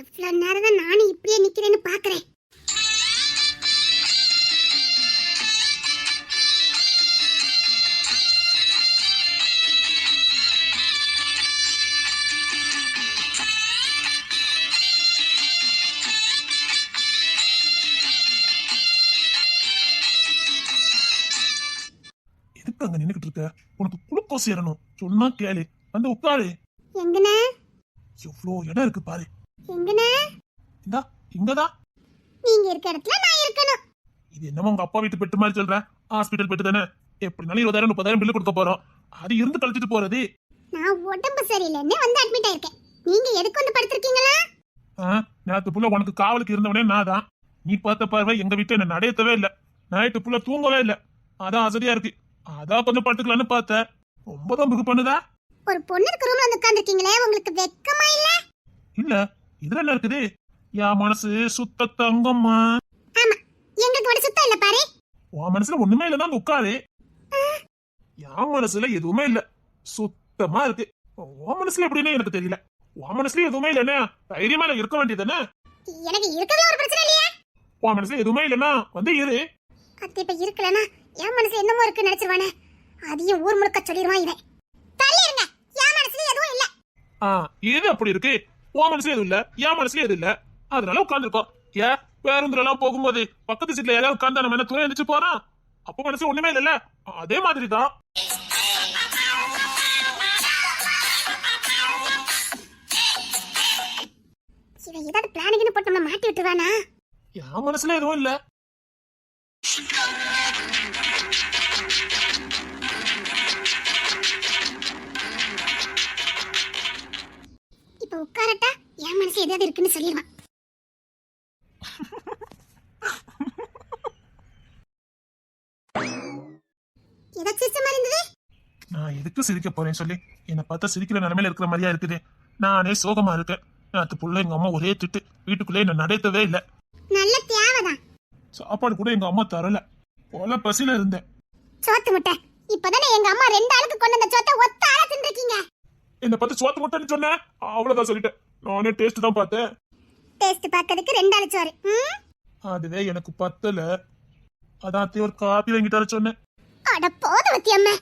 எவ்வளவு நேரம் தான் நானும் இப்படியே நிக்கிறேன்னு பாக்குறேன். எதுக்கு அங்க நின்னுகிட்டு இருக்க? உனக்கு குளுக்கோஸ் ஏறணும். சொன்னா கேளு. வந்து உட்காரு. எங்கண்ணே? எவ்வளோ இடம் இருக்கு பாரு. எங்கண்ணே? இந்தா இங்கதான் நீங்க இருக்க இடத்துல நான் இருக்கணும். இது என்னமோ உங்க அப்பா வீட்டு பெட்டு மாதிரி சொல்ற ஹாஸ்பிட்டல் பெட்டு தானே. எப்படினாலும் இருபதாயிரம் முப்பதாயிரம் பில்லு கொடுக்க போறோம். அது இருந்து கழிச்சிட்டு போறது. நான் உடம்பு சரியில்லைன்னு வந்து அட்மிட் ஆயிருக்கேன். நீங்க எதுக்கு வந்து படுத்திருக்கீங்களா? ஆ, நேத்து புள்ள உனக்கு காவலுக்கு இருந்தவனே நான் தான் நீ பார்த்த பார்வை எங்க வீட்டுல என்ன நடையத்தவே இல்ல. நைட்டு புள்ள தூங்கவே இல்ல. அதான் அசதியா இருக்கு. அதான் கொஞ்சம் படுத்துக்கலான்னு பார்த்தேன். ரொம்ப தான் பண்ணுதா? ஒரு பொண்ணு இருக்க ரூம்ல வந்து உட்கார்ந்திருக்கீங்களே உங்களுக்கு வெக்கமா இல்ல? இல்ல. இதுல என்ன இருக்குது? என் மனசு சுத்த தங்கம்மா. எங்களுக்கு ஒரு சுத்தம் இல்ல பாரு. உன் மனசுல ஒண்ணுமே இல்லைன்னா வந்து உட்காரு. என் மனசுல எதுவுமே இல்ல. சுத்தமா இருக்கு. உன் மனசுல எப்படின்னு எனக்கு தெரியல. உன் மனசுல எதுவுமே இல்லைன்னா தைரியமா இருக்க வேண்டியதுதானே எனக்கு இருக்கவே ஒரு பிரச்சனை இல்லையா? உன் மனசுல எதுவுமே இல்லைன்னா வந்து இரு. அத்தை இப்ப இருக்கலனா என் மனசுல என்னமோ இருக்கு நினைச்சிருவானே. அதையும் ஊர் முழுக்க சொல்லிடுவான் இவன். தள்ளி இருங்க. என் மனசுல எதுவும் இல்ல. ஆ இது அப்படி இருக்கு? உன் மனசுல எதுவும் இல்ல? என் மனசுல எதுவும் இல்ல? அதனால உட்காந்துருக்கோம் ஏன்? பேருந்துல எல்லாம் போகும்போது பக்கத்து சீட்ல யாராவது உட்கார்ந்தா நம்ம என்ன துணை எழுந்துச்சு போறோம்? அப்ப மனசு ஒண்ணுமே இல்லைல்ல. அதே மாதிரி தான் இவன் ஏதாவது பிளானுக்குன்னு போட்டு நம்ம மாட்டி விட்டுருவானா? என் மனசுல எதுவும் இல்ல. உட்காரட்டா? என் மனசு ஏதாவது இருக்குன்னு சொல்லிடுவான். ஏதாவது சிரிச்ச மாதிரி இருந்தது? நான் எதுக்கு சிரிக்க போறேன் சொல்லி. என்னை பார்த்தா சிரிக்கிற நிலைமையில இருக்கிற மாதிரியா இருக்குது. நானே சோகமா இருக்கேன். நேற்று புள்ள எங்க அம்மா ஒரே திட்டு. வீட்டுக்குள்ளே என்ன நடத்தவே இல்ல. நல்ல தேவைதான். சாப்பாடு கூட எங்க அம்மா தரல. போல பசியில இருந்தேன். சோத்து முட்டை. இப்பதானே எங்க அம்மா ரெண்டு ஆளுக்கு கொண்டு வந்த சோத்தை ஒத்த ஆளா தின்றுக்கீங்க என்னை பார்த்து சோத்து முட்டைன்னு சொன்னேன் அவ்வளவுதான் சொல்லிட்டேன். நானே டேஸ்ட் தான் பார்த்தேன். டேஸ்ட் பார்க்கறதுக்கு ரெண்டு ஆளு சோறு? அதுவே எனக்கு பத்தல. அதான் அத்தை ஒரு காப்பி வாங்கிட்டு வர சொன்னேன். அட போத வத்தி அம்மா.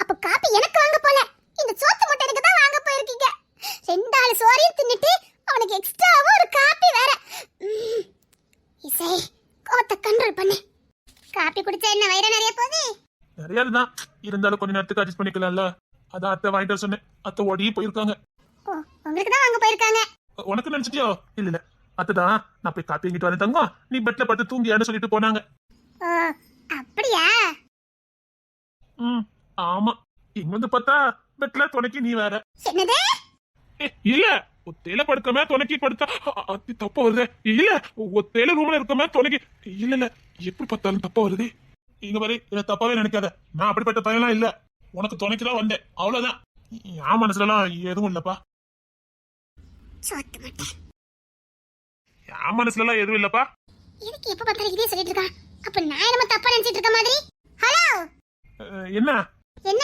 அப்ப காப்பி எனக்கு வாங்க போல. இந்த சோத்து முட்டை எனக்கு தான் வாங்க போயிருக்கீங்க. ரெண்டு ஆளு சோறையும் தின்னுட்டு அவனுக்கு எக்ஸ்ட்ராவா ஒரு காப்பி வேற. ம். இசை கோத்த கண்ட்ரோல் பண்ணு. காப்பி குடிச்சா என்ன வயிறு நிறைய போகுது? நிறைய தான். இருந்தாலும் கொஞ்ச நேரத்துக்கு அட்ஜஸ்ட் பண்ணிக்கலாம்ல. அதான் அத்தை வாங்கிட்டு வர சொன்னேன். அத்தை ஓடி போயிருக்காங்க. ஓ உங்களுக்கு தான் வாங்க போயிருக்காங்க. உனக்கு நினைச்சிட்டியோ? இல்ல இல்ல. அத்தை தான் நான் போய் காப்பி வாங்கிட்டு வரேன் தங்கம். நீ பெட்ல படுத்து தூங்கியான்னு சொல்லிட்டு போனாங்க. ஓ அப்படியா? ம் ஆமா. இங்க வந்து பார்த்தா பெட்ல துணைக்கு நீ வேற. என்னது? இல்ல. ஒத்தையில படுக்கமே துணைக்கு படுத்தா அத்தி தப்பா வருது. இல்ல ஒத்தையில ரூம்ல இருக்கமே துணைக்கு இல்ல இல்ல. எப்படி பார்த்தாலும் தப்பா வருது. இங்க பாரு இதை தப்பாவே நினைக்காத. நான் அப்படிப்பட்ட பையன்லாம் இல்ல. உனக்கு துணைக்கு தான் வந்தேன். அவ்வளவுதான். என் மனசுல எல்லாம் எதுவும் இல்லப்பா. என் மனசுல எல்லாம் எதுவும் இல்லப்பா. எதுக்கு எப்ப பார்த்தாலும் இதே சொல்லிட்டு இருக்கான்? அப்ப நான் என்னமோ தப்பா நினைச்சிட்டு இருக்க மாதிரி? ஹலோ என்ன? என்ன?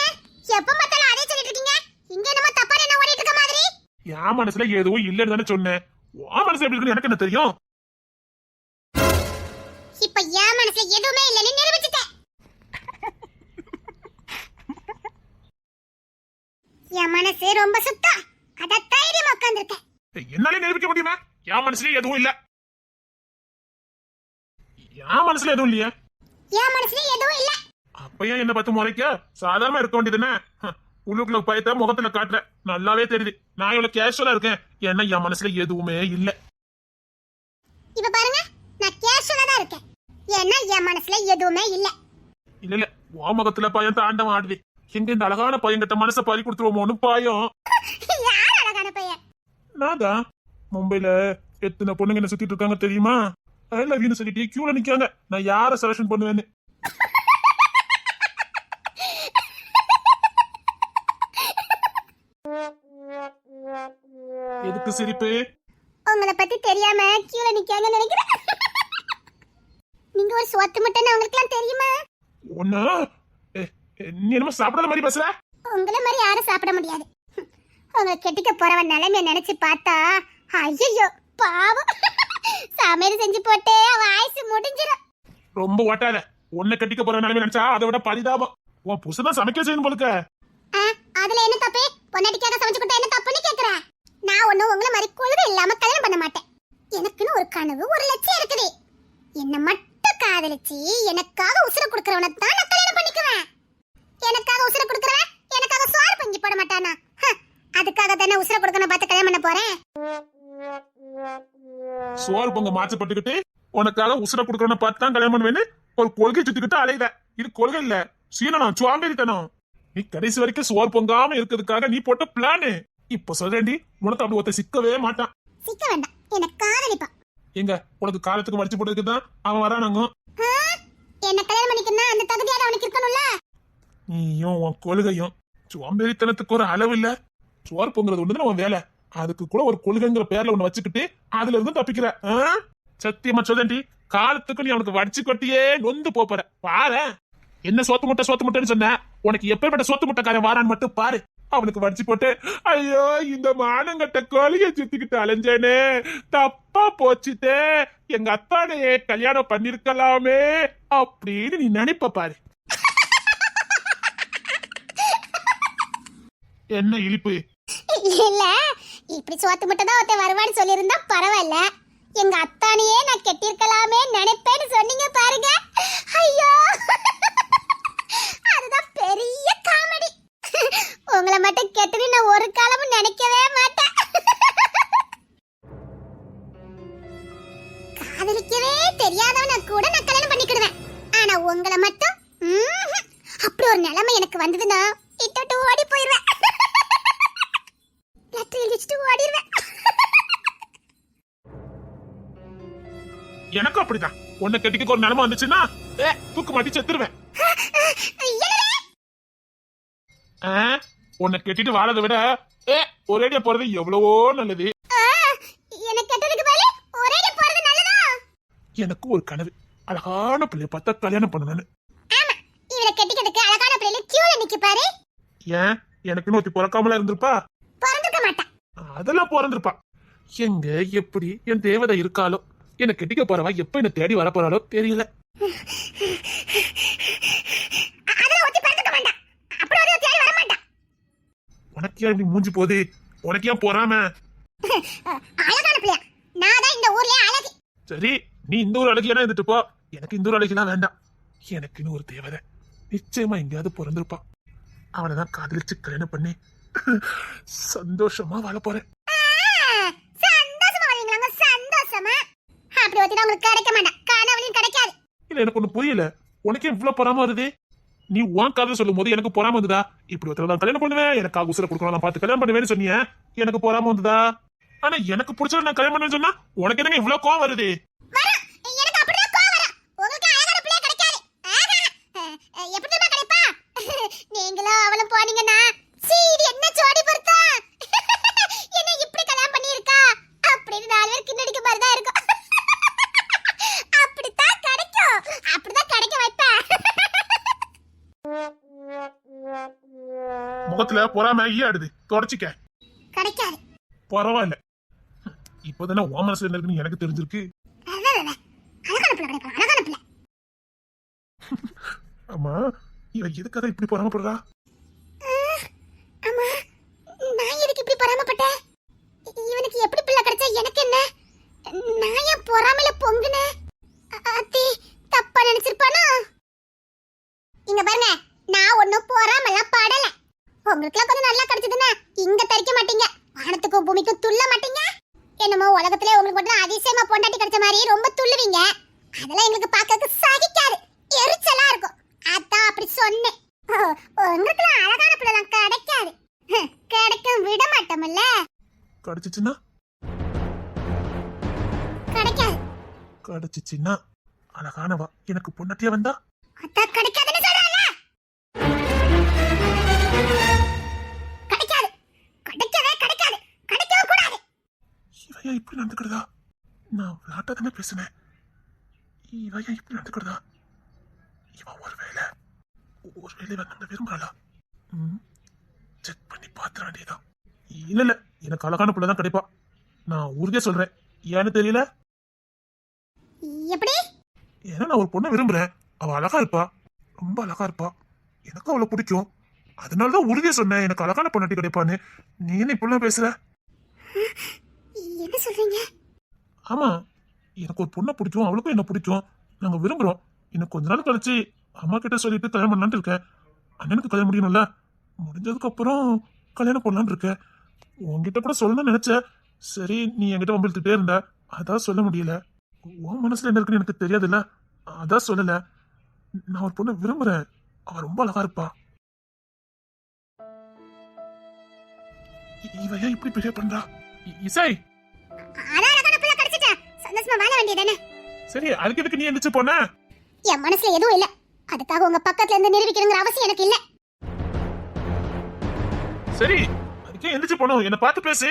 எப்ப பார்த்தாலும் அதே சொல்லிட்டு இருக்கீங்க? இங்க என்னமோ தப்பா என்ன ஓடிட்டு இருக்க மாதிரி? என் மனசுல எதுவும் இல்லைன்னு தானே சொன்னேன். உன் மனசுல எப்படி இருக்குன்னு எனக்கு என்ன தெரியும்? இப்ப என் மனசுல எதுவுமே இல்லைன்னு நிரூபிச்சுட்டேன். என் மனசு ரொம்ப சுத்தம். அத தைரியமா உட்கார்ந்திருக்கேன் என்னாலே நிரூபிக்க முடியுமா? என் மனசுல எதுவும் இல்ல. என் மனசுல எதுவும் இல்லையே? என் மனசுல எதுவும் இல்ல. அப்ப ஏன் என்ன பார்த்து முறைக்க? சாதாரணமா இருக்க வேண்டியதுன்னு உள்ளுக்குள்ள பயத்த முகத்துல காட்டுற. நல்லாவே தெரியுது. நான் இவ்வளவு கேஷுவலா இருக்கேன். ஏன்னா என் மனசுல எதுவுமே இல்ல. இப்ப பாருங்க நான் கேஷுவலா தான் இருக்கேன். ஏன்னா என் மனசுல எதுவுமே இல்ல. இல்ல இல்ல. உன் முகத்துல பயம் தாண்டம் ஆடுது. எங்க இந்த அழகான பையன் கிட்ட மனசை பறி கொடுத்துருவோமோன்னு பாயம். யார் அழகான பையன்? நான் தான் மும்பைல எத்தனை பொண்ணுங்க என்ன சுத்திட்டு இருக்காங்க தெரியுமா? ஐ லவ் சொல்லிட்டு கியூல நிக்காங்க நான் யார செலக்ஷன் பண்ணுவேன்னு? எதுக்கு சிரிப்பு? உங்களை பத்தி தெரியாம கியூல நிக்காங்கன்னு நினைக்கிறேன். நீங்க ஒரு சோத்து முட்டைன்னு உங்களுக்குலாம் தெரியுமா? ஒன்னா நீ என்னமோ சாப்பிடாத மாதிரி பேசுற? உங்களை மாதிரி யாரும் சாப்பிட முடியாது. உங்களை கெட்டிக்க போறவன் நிலைமைய நினைச்சு பார்த்தா ஐயோ பாவம். சமையல் செஞ்சு போட்டு அவ ஆயுசு முடிஞ்சிடும் ரொம்ப ஓட்டாத. உன்னை கட்டிக்க போற நிலைமை நினைச்சா அதை விட பரிதாபம். உன் புருஷன் தான் சமைக்க செய்யணும் போலுக்க அதுல என்ன தப்பு? பொன்னாடிக்காக சமைச்சு கொடுத்தா என்ன தப்புன்னு கேக்குற? நான் ஒண்ணும் உங்களை மாதிரி கொள்கை இல்லாம கல்யாணம் பண்ண மாட்டேன். எனக்குன்னு ஒரு கனவு ஒரு லட்சியம் இருக்குது. என்ன மட்டும் காதலிச்சு எனக்காக உசுர கொடுக்கறவனை தான் நான் கல்யாணம் பண்ணிக்குவேன். எனக்காக உசுர கொடுக்கறவன்? எனக்காக சோறு பங்கி போட மாட்டானா? அதுக்காக தானே உசுர கொடுக்கணும் பார்த்து கல்யாணம் பண்ண போறேன்? சோறு பொங்க மாச்சப்பட்டுக்கிட்டு உனக்காக உசுர குடுக்கறவன பார்த்து தான் கல்யாணம் பண்ணுவேன்னு ஒரு கொள்கை சுத்திக்கிட்டு அலைத இது கொள்கை இல்ல சீனனம் சுவாம்பேரித்தனம் நீ கடைசி வரைக்கும் சோறு பொங்காம இருக்கிறதுக்காக நீ போட்ட பிளானு இப்ப சொல்றேன்டி உனக்கு அப்படி ஒருத்த சிக்கவே மாட்டான். சிக்க வேண்டாம் என்ன காதலிப்பான். எங்க உனக்கு காலத்துக்கு மடிச்சு போட்டதுக்கு தான் அவன் வரானாங்க என்ன கல்யாணம் பண்ணிக்கணும்னா அந்த தகுதியால அவனுக்கு இருக்கணும்ல? நீயும் உன் கொள்கையும் சோம்பேறித்தனத்துக்கு ஒரு அளவு இல்ல. சோறு பொங்குறது ஒண்ணுதான் உன் வேலை? அதுக்கு கூட ஒரு கொள்கைங்கிற பேர்ல ஒண்ணு வச்சுக்கிட்டு அதுல இருந்து தப்பிக்கிற ஆ? சத்தியமா சொல்லி காலத்துக்கு நீ அவனுக்கு வடிச்சு கொட்டியே நொந்து போற. பாரு. என்ன சோத்து முட்டை சோத்து முட்டைன்னு சொன்ன? உனக்கு எப்பேற்பட்ட சோத்து முட்டைக்காரன் வாரான்னு மட்டும் பாரு. அவனுக்கு வடிச்சு போட்டு ஐயோ இந்த மானங்கட்ட கோழிய சுத்திக்கிட்டு அலைஞ்சேனே. தப்பா போச்சுட்டே எங்க அத்தானையே கல்யாணம் பண்ணிருக்கலாமே அப்படின்னு நீ நினைப்ப பாரு. என்ன இழிப்பு? இல்ல இப்படி சோத்து மட்டும் தான் ஒருத்தன் வருவான்னு சொல்லியிருந்தா பரவாயில்ல. எங்க அத்தை அப்படிதான். உன்னை கட்டிக்க ஒரு நிலைமை வந்துச்சுன்னா தூக்கு மாட்டி செத்துருவேன். ஆ, உன்னை கட்டிட்டு வாழறதை விட ஒரேடியா போறது எவ்வளவோ நல்லது. எனக்கு ஒரே எனக்கு கனவு. அழகான பிள்ளைய பார்த்தா கல்யாணம் பண்ணணும்னு. இவரை கெட்டிக்கிறதுக்கு அழகான பிள்ளைல கியூல நிக்க பாரு. ஏன்? எனக்குன்னு ஒருத்தி பிறக்காமல இருந்திருப்பா? பிறந்திருக்க மாட்டான் அதெல்லாம் பிறந்திருப்பா. எங்க எப்படி என் தேவதை இருக்காளோ? என்னை கெட்டிக்க போறவா எப்ப என்ன தேடி வர போறாளோ தெரியல. அதுல ஒத்தி பிறந்திருக்க மாட்டான் அப்படி ஒரு தேடி வர மாட்டான் உனக்கு ஏன் இப்படி மூஞ்சி போகுது? உனக்கு ஏன் போறாம? சரி நீ இந்த ஒரு அழகியான இருந்துட்டு போ. எனக்கு இந்த ஒரு அழகிலாம் வேண்டாம். எனக்குன்னு ஒரு தேவதை. நிச்சயமா எங்கேயாவது பிறந்திருப்பா அவனை தான் காதலிச்சு கல்யாணம் பண்ணி சந்தோஷமா வாழ போறேன் ஆ, சந்தோஷமா வரீங்களாங்க சந்தோஷமா அப்படி ஒத்தி உங்களுக்கு கிடைக்க மாட்டான். கனவுலையும் கிடைக்காது. இல்ல எனக்கு ஒண்ணு புரியல. உனக்கு இவ்வளவு பொறாம வருது. நீ உன் காதல் சொல்லும் போது எனக்கு பொறாம வந்ததா? இப்படி ஒருத்தர் தான் கல்யாணம் பண்ணுவேன். எனக்கு உசுர கொடுக்கணும் நான் பார்த்து கல்யாணம் பண்ணுவேன்னு சொன்னிய. எனக்கு பொறாம வந்ததா? ஆனா எனக்கு பிடிச்சத நான் கல்யாணம் பண்ணுவேன்னு சொன்னா உனக்கு என்னங்க இவ்வளவு கோவம் வருது? நீங்களும் அவளும் போனீங்கன்னா சீ இது என்ன ஜோடி பொருத்தா என்ன இப்படி கல்யாணம் பண்ணியிருக்கா? அப்படின்னு நாலு பேர் மாதிரி தான் இருக்கும் அப்படித்தான் கிடைக்கும் அப்படிதான் கிடைக்க வைப்பேன் முகத்துல பொறாம ஈயாடுது. தொடச்சிக்க. கிடைக்காது. பரவாயில்ல. இப்போதானே உன் மனசுல என்ன இருக்குன்னு எனக்கு தெரிஞ்சிருக்கு. அதான், அழகான பிள்ளை கிடைப்பா அழகான பிள்ளை. ஆமா இவ எதுக்காக இப்படி பொறாமப்படுறா? அம்மா நான் எதுக்கு இப்படி பொறாமப்பட்டேன்? இவனுக்கு எப்படி பிள்ளை கிடைச்சா எனக்கு என்ன? நான் ஏன் பொறாமையில பொங்குனேன் அத்தி தப்பா நினைச்சிருப்பானா? இங்க பாருங்க நான் ஒன்னும் பொறாமலாம் படல. உங்களுக்குலாம் கொஞ்சம் நல்லா கிடைச்சதுன்னா இங்க தரிக்க மாட்டீங்க. வானத்துக்கும் பூமிக்கும் துள்ள மாட்டீங்க. என்னமோ உலகத்திலே உங்களுக்கு மட்டும் அதிசயமா பொண்டாட்டி கிடைச்ச மாதிரி ரொம்ப துள்ளுவீங்க. அதெல்லாம் எங்களுக்கு பார்க்கறதுக்கு சகிக்காது. எரிச்சலா இருக்கும். அதான் அப்படி சொன்னேன். உங்களுக்குலாம் அழகான பிள்ளைலாம் கிடைக்காது. கிடைக்கும் விட மாட்டோம்ல. கிடைச்சிச்சுன்னா? கிடைக்காது. கிடைச்சிச்சுன்னா? அழகானவா. எனக்கு பொண்ணட்டியா வந்தா? அதான் கிடைக்காதுன்னு சொல்றல கிடைக்காது. கிடைக்கவே கிடைக்காது. கிடைக்கவும் கூடாது. இவ ஏன் இப்படி நடந்துக்கிறதா நான் விளையாட்டா தானே பேசினேன் இவ ஏன் இப்படி நடந்துக்கிறதா இவன் ஒருவேளை ஒருவேளை நம்ம விரும்புறாளா செக் பண்ணி பார்த்துட வேண்டியதான் இல்ல இல்ல எனக்கு அழகான பிள்ளை தான் கிடைப்பா. நான் உறுதியா சொல்றேன். ஏன்னு தெரியல? எப்படி? ஏன்னா நான் ஒரு பொண்ணை விரும்புறேன் அவ அழகா இருப்பா. ரொம்ப அழகா இருப்பா. எனக்கு அவளை பிடிக்கும். அதனாலதான் உறுதியா சொன்னேன் எனக்கு அழகான பொண்ணாட்டி கிடைப்பான்னு. நீ என்ன இப்படிலாம் பேசுற? என்ன சொல்றீங்க? ஆமா எனக்கு ஒரு பொண்ணை பிடிக்கும் அவளுக்கும் என்ன பிடிக்கும். நாங்க விரும்புறோம். இன்னும் கொஞ்ச நாள் கழிச்சு அம்மா கிட்ட சொல்லிட்டு கல்யாணம் பண்ணலான்னு இருக்கேன். அண்ணனுக்கு கல்யாணம் முடியணும்ல. முடிஞ்சதுக்கு அப்புறம் கல்யாணம் பண்ணலான்னு இருக்கேன். உன்கிட்ட கூட சொல்லணும்னு நினைச்சேன். சரி நீ என்கிட்ட வம்பிழுத்துட்டே இருந்த. அதான் சொல்ல முடியல. உன் மனசுல என்ன இருக்குன்னு எனக்கு தெரியாதுல்ல? அதான் சொல்லல. நான் ஒரு பொண்ணை விரும்புறேன். அவ ரொம்ப அழகா இருப்பா. இவ ஏன் இப்படி பிஹேவ் பண்றா? இசை! சரி அதுக்கு எதுக்கு நீ எந்திரிச்சு போன? என் மனசுல எதுவும் இல்ல. அதுக்காக உங்க பக்கத்துல இருந்து நிரூபிக்கணுங்கிற அவசியம் எனக்கு இல்ல. சரி அதுக்கே எந்திரிச்சு போனோம் என்ன பார்த்து பேசு.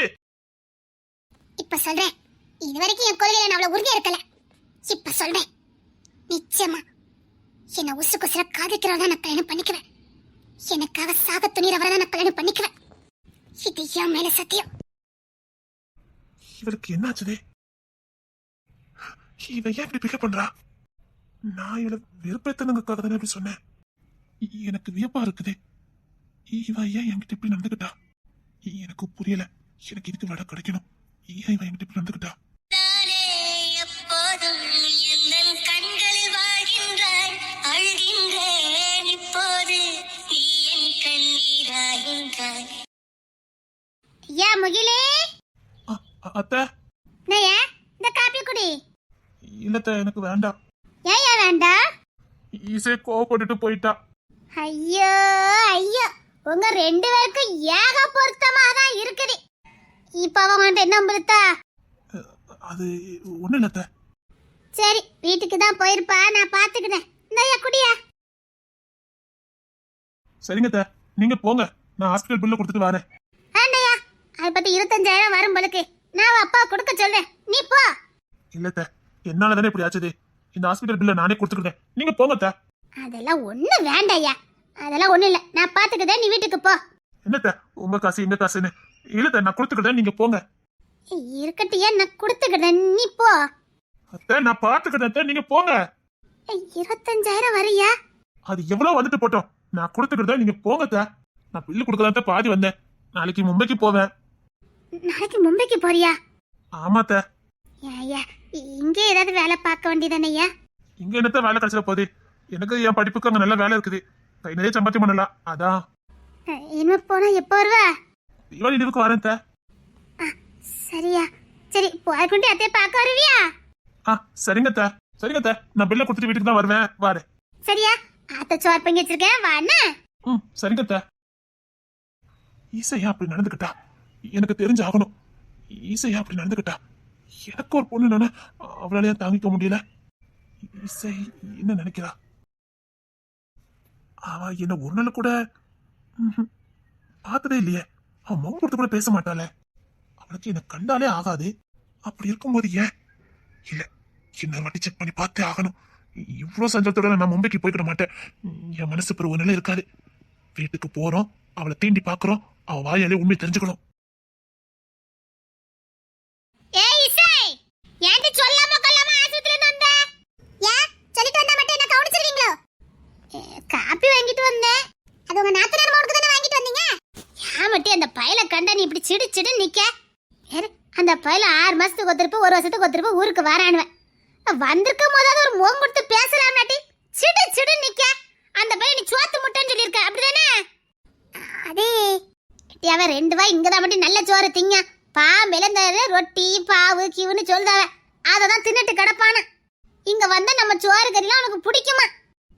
இப்ப சொல்றேன். இது வரைக்கும் என் கொள்கையில நான் அவ்வளவு உறுதியா இருக்கல. இப்ப சொல்றேன். நிச்சயமா என்ன உசு குசுர காதலிக்கிறவள நான் கல்யாணம் பண்ணிக்குவேன். எனக்காக சாக துணிறவரை நான் கல்யாணம் பண்ணிக்குவேன். இது என் மேல சத்தியம். இவளுக்கு என்னாச்சுதே இவ ஏன் இப்படி பிக்கப் பண்றா? நான் இவளை வெறுப்பேத்தனுங்கிறதுக்காக தானே இப்படி சொன்னேன். எனக்கு வியப்பா இருக்குதே இவ ஏன் என்கிட்ட இப்படி நடந்துக்கிட்டா எனக்கு புரியல. எனக்கு இதுக்கு விட கிடைக்கணும். ஏன் இவ என்கிட்ட இப்படி நடந்துக்கிட்டா ஏன் முகிலே. அத்தை. நையா இந்த காப்பி குடி. இல்லத்த எனக்கு வேண்டாம். ஏன் வேண்டாம் ஈசே கோவப்பட்டுட்டு போயிட்டா. ஐயோ ஐயோ. உங்க ரெண்டு பேருக்கும் ஏக பொருத்தமா தான் இருக்குது. இப்ப அவன் என்ன பொருத்தா அது ஒண்ணு இல்லத்த. சரி வீட்டுக்கு தான் போயிருப்பா நான் பாத்துக்கிட்டேன் இந்த குடியா. சரிங்க நீங்க போங்க. நான் ஹாஸ்பிட்டல் பில்ல கொடுத்துட்டு வரேன். அதை பத்தி இருபத்தஞ்சாயிரம் வரும் போலுக்கு நான் அப்பா கொடுக்க சொல்றேன். நீ போ. இல்லத்த என்னால தானே இப்படி ஆச்சுது? இந்த ஹாஸ்பிட்டல் பில்ல நானே கொடுத்துக்கிட்டேன். நீங்க போங்க அதெல்லாம் ஒண்ணு வேண்டாயா அதெல்லாம் ஒண்ணு இல்ல. நான் பாத்துக்கிட்டேன் நீ வீட்டுக்கு போ. என்னத்த உங்க காசு எங்க காசுன்னு. இல்லத்த நான் கொடுத்துக்கிட்டேன் நீங்க போங்க. இருக்கட்டியா நான் கொடுத்துக்கிட்டேன் நீ போ. அத்தை நான் பாத்துக்கிட்டேன் அத்தை, நீங்க போங்க. இருபத்தஞ்சாயிரம் வரியா? அது எவ்வளவு வந்துட்டு போட்டோம். நான் கொடுத்துக்கிட்டேன் நீங்க போங்க. நான் பில்லு கொடுக்கதான் பாதி வந்தேன். நாளைக்கு மும்பைக்கு போவேன். நாளைக்கு மும்பைக்கு போறியா? ஆமாத்த. ஐயா இங்கே ஏதாவது வேலை பார்க்க வேண்டியதானய்யா இங்க என்னத்த வேலை கிடைச்சிட போகுது? எனக்கு என் படிப்புக்கு அங்க நல்ல வேலை இருக்குது. கை நிறைய சம்பாத்தியம் பண்ணலாம். அதான். இனிமே போனா எப்போ வருவ? தீபாவளி லீவுக்கு வரேன் அத்தை. சரியா. சரி போய்கொண்டு அத்தையை பார்க்க வருவியா? ஆ சரிங்க அத்தை. சரிங்க அத்தை. நான் பில்ல கொடுத்துட்டு வீட்டுக்கு தான் வருவேன். வரேன். சரியா? அத்தை சோறு பண்ணி வச்சிருக்கேன் வாண்ணா ம் சரிங்க அத்தை. ஈசையா அப்படி நடந்துக்கிட்டா? எனக்கு தெரிஞ்சு ஆகணும் ஈசையா அப்படி நடந்துக்கிட்டா எனக்கு ஒரு பொண்ணு நானே அவளால ஏன் தாங்கிக்க முடியல? இசை என்ன நினைக்கிறா? அவ என்ன ஒரு நாள் கூட பார்த்ததே இல்லையே. அவன் முகம் கொடுத்து கூட பேச மாட்டாளே. அவளுக்கு என்ன கண்டாலே ஆகாது. அப்படி இருக்கும்போது ஏன்? இல்ல இன்னொரு வாட்டி செக் பண்ணி பார்த்தே ஆகணும். இவ்வளவு சஞ்சலத்தோட நான் மும்பைக்கு போய்க்கிட மாட்டேன். என் மனசு பிற ஒரு நிலை இருக்காது. வீட்டுக்கு போறோம் அவளை தீண்டி பாக்குறோம் அவ வாயாலே உண்மை தெரிஞ்சுக்கணும் ஏய் இசை ஏன்டி சொல்லாம கொள்ளாம ஆஸ்பத்திரில இருந்து வந்த ஏன் சொல்லிட்டு வந்தா மட்டும் என்ன கவனிச்சிருவீங்களோ காப்பி வாங்கிட்டு வந்தேன் அது உங்க நாத்தனார் மவுனுக்கு தானே வாங்கிட்டு வந்தீங்க? ஏன் மட்டும் அந்த பயல கண்ட நீ இப்படி சிடு சிடு நிக்க. அந்த பயல ஆறு மாசத்துக்கு ஒருத்தருப்பு ஒரு வருஷத்துக்கு ஒருத்தருப்பு ஊருக்கு வரானுவன். வந்திருக்கும் போதாவது ஒரு முகம் கொடுத்து பேசலாம் நாட்டி. சிடு சிடு நிக்க. அந்த பையன் நீ சோத்து முட்டைன்னு சொல்லியிருக்க அப்படிதானே? அதே. அவன் ரெண்டு வாய் இங்கதான் மட்டும் நல்ல சோறு திங்க. பாம்பேல இந்த ரொட்டி பாவு கிவுன்னு சொல்லுதாவ அதை தான் தின்னுட்டு கிடப்பான. இங்கே வந்தால் நம்ம சோறு கறிலாம் அவனுக்கு பிடிக்குமா?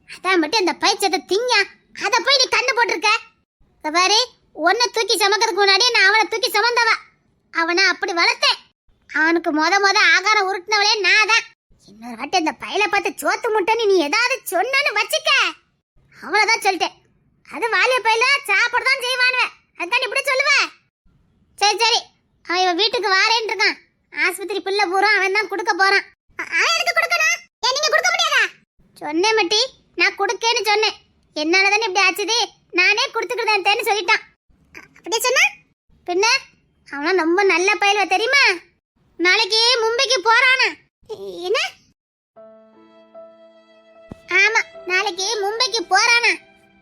அதான் மட்டும் அந்த பைச்சத்தை திங்க அதை போய் நீ கண்ணு போட்டிருக்க. பாரு உன்னை தூக்கி சுமக்கிறதுக்கு முன்னாடியே நான் அவனை தூக்கி சுமந்தவ. அவனை அப்படி வளர்த்தேன். அவனுக்கு மொத மொத ஆகாரம் உருட்டினவளே நான் தான். இன்னொரு வாட்டி அந்த பையல பார்த்து சோத்து முட்டைன்னு நீ ஏதாவது சொன்னு வச்சுக்க. அவ்வளோதான் சொல்லிட்டேன். அது வாலிய பையில சாப்பிட தான் செய்வானுவேன் அதுதான் இப்படி சொல்லுவேன் சரி சரி. அவன் இவன் வீட்டுக்கு வாரேன்னு இருக்கான். ஆஸ்பத்திரி பிள்ளை பூரா அவன் தான் கொடுக்க போறான். அவன் கொடுக்கணும்? ஏன் நீங்க கொடுக்க முடியாதா? சொன்னேன் மட்டி நான் கொடுக்கேன்னு சொன்னேன். என்னால தானே இப்படி ஆச்சுது? நானே கொடுத்துக்கிட்டேன்னு சொல்லிட்டான். அப்படியே சொன்னா? பின்ன? அவனா ரொம்ப நல்ல பயில்வ தெரியுமா? நாளைக்கு மும்பைக்கு போறானா. என்ன? ஆமா நாளைக்கு மும்பைக்கு போறானா.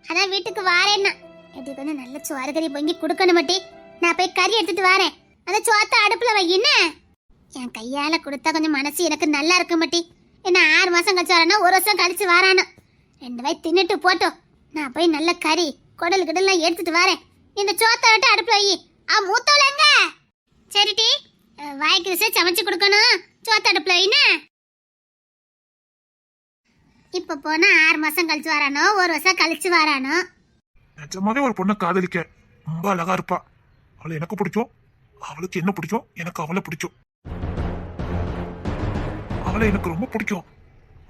அதான் வீட்டுக்கு வாரேன்னா. இதுக்கு கொஞ்சம் நல்ல சோறு கறி பொங்கி கொடுக்கணும் மட்டி. நான் போய் கறி எடுத்துட்டு வரேன். அந்த சோத்த அடுப்புல வை என்ன? என் கையால கொடுத்தா கொஞ்சம் மனசு எனக்கு நல்லா இருக்கு மட்டி. என்ன ஆறு மாசம் கழிச்சு வரானா ஒரு வருஷம் கழிச்சு வரானா. ரெண்டு வாய் தின்னுட்டு போட்டோம் நான் போய் நல்ல கறி குடல் கிடலாம் எடுத்துட்டு வரேன். இந்த சோத்தை விட்டு அடுப்புல வை. ஆ மூத்தவள எங்க? சரிடி வாய்க்கு ருசியா சமைச்சு கொடுக்கணும். சோத்தை அடுப்புல வைனா இப்போ போனா ஆறு மாசம் கழிச்சு வரானோ ஒரு வருஷம் கழிச்சு வரானோ? நிஜமாவே ஒரு பொண்ணை காதலிக்க. ரொம்ப அழகா இருப்பா. அவளை எனக்கு பிடிக்கும். அவளுக்கு என்ன பிடிக்கும்? எனக்கு அவளை பிடிக்கும். அவளை எனக்கு ரொம்ப பிடிக்கும்.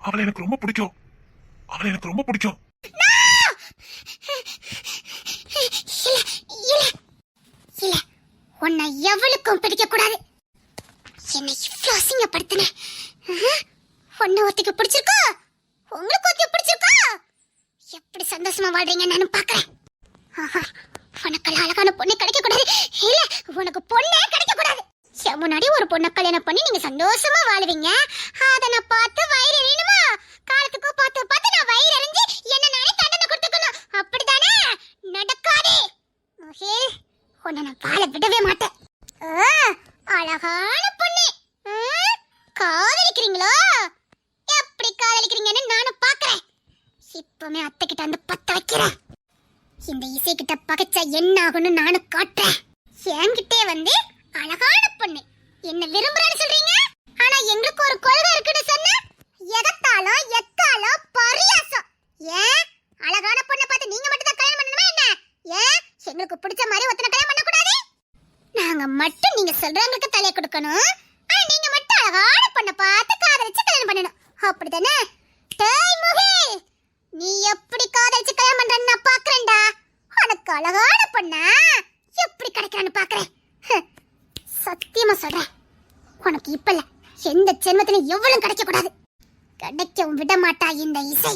அவளை எனக்கு ரொம்ப பிடிக்கும். அவளை எனக்கு ரொம்ப பிடிக்கும். உன்னை எவளுக்கும் பிடிக்க கூடாது. என்னை இவ்வளவு அசிங்கப்படுத்தின. உன்னை ஒருத்திக்கு பிடிச்சிருக்கோ? உங்களுக்கு ஒருத்தி பிடிச்சிருக்கோ? எப்படி சந்தோஷமா வாழ்றீங்க நானும் பாக்குறேன் ஆஹா, உனக்கெல்லாம் அழகான பொண்ணு கிடைக்க கூடாது. இல்ல உனக்கு பொண்ணே கிடைக்க கூடாது. முன்னாடி ஒரு பொண்ணை கல்யாணம் பண்ணி நீங்க சந்தோஷமா வாழுவீங்க. அதை நான் பார்த்து வயிறு எறியணுமா காலத்துக்கு பார்த்து பார்த்து நான் வயிறு எறிஞ்சு என்ன நானே தண்டனை கொடுத்துக்கணும் அப்படிதானே நடக்காதே முகில் உன்னை நான் வாழ விடவே மாட்டேன். அழகான பொண்ணு. ஆ, காதலிக்கிறீங்களோ? எப்படி காதலிக்கிறீங்கன்னு நானும் பார்க்கறேன். இப்பவுமே அத்தை கிட்ட வந்து பத்த வைக்கிறேன். இந்த இசை கிட்ட பகைச்சா என்ன ஆகும்னு நானும் காட்டுறேன். என்கிட்டே வந்து அழகான பொண்ணு. என்ன விரும்புறேன்னு சொல்றீங்க? ஆனா எங்களுக்கு ஒரு கொள்கை இருக்குன்னு சொன்ன எகத்தாலும் எத்தாலோ பரியாசம். ஏன்? அழகான பொண்ணை பார்த்து நீங்க மட்டும் தான் கல்யாணம் பண்ணணுமா என்ன? ஏன்? எங்களுக்கு பிடிச்ச மாதிரி ஒத்தனை கல்யாணம் நாங்க மட்டும் நீங்க சொல்றவங்களுக்கு தலையை கொடுக்கணும். ஆனா நீங்க மட்டும் அழகான பொண்ணை பார்த்து காதலிச்சு கல்யாணம் பண்ணணும். அப்படிதானே டேய் முகில் நீ எப்படி காதலிச்சு கல்யாணம் பண்றன்னு நான் பாக்குறேன்டா உனக்கு அழகான பொண்ணா? எப்படி கிடைக்கிறான்னு பாக்குறேன் சத்தியமா சொல்றேன். உனக்கு இப்ப இல்ல. எந்த ஜென்மத்திலும் எவ்வளவு கிடைக்க கூடாது. கிடைக்கவும் விட மாட்டா இந்த இசை.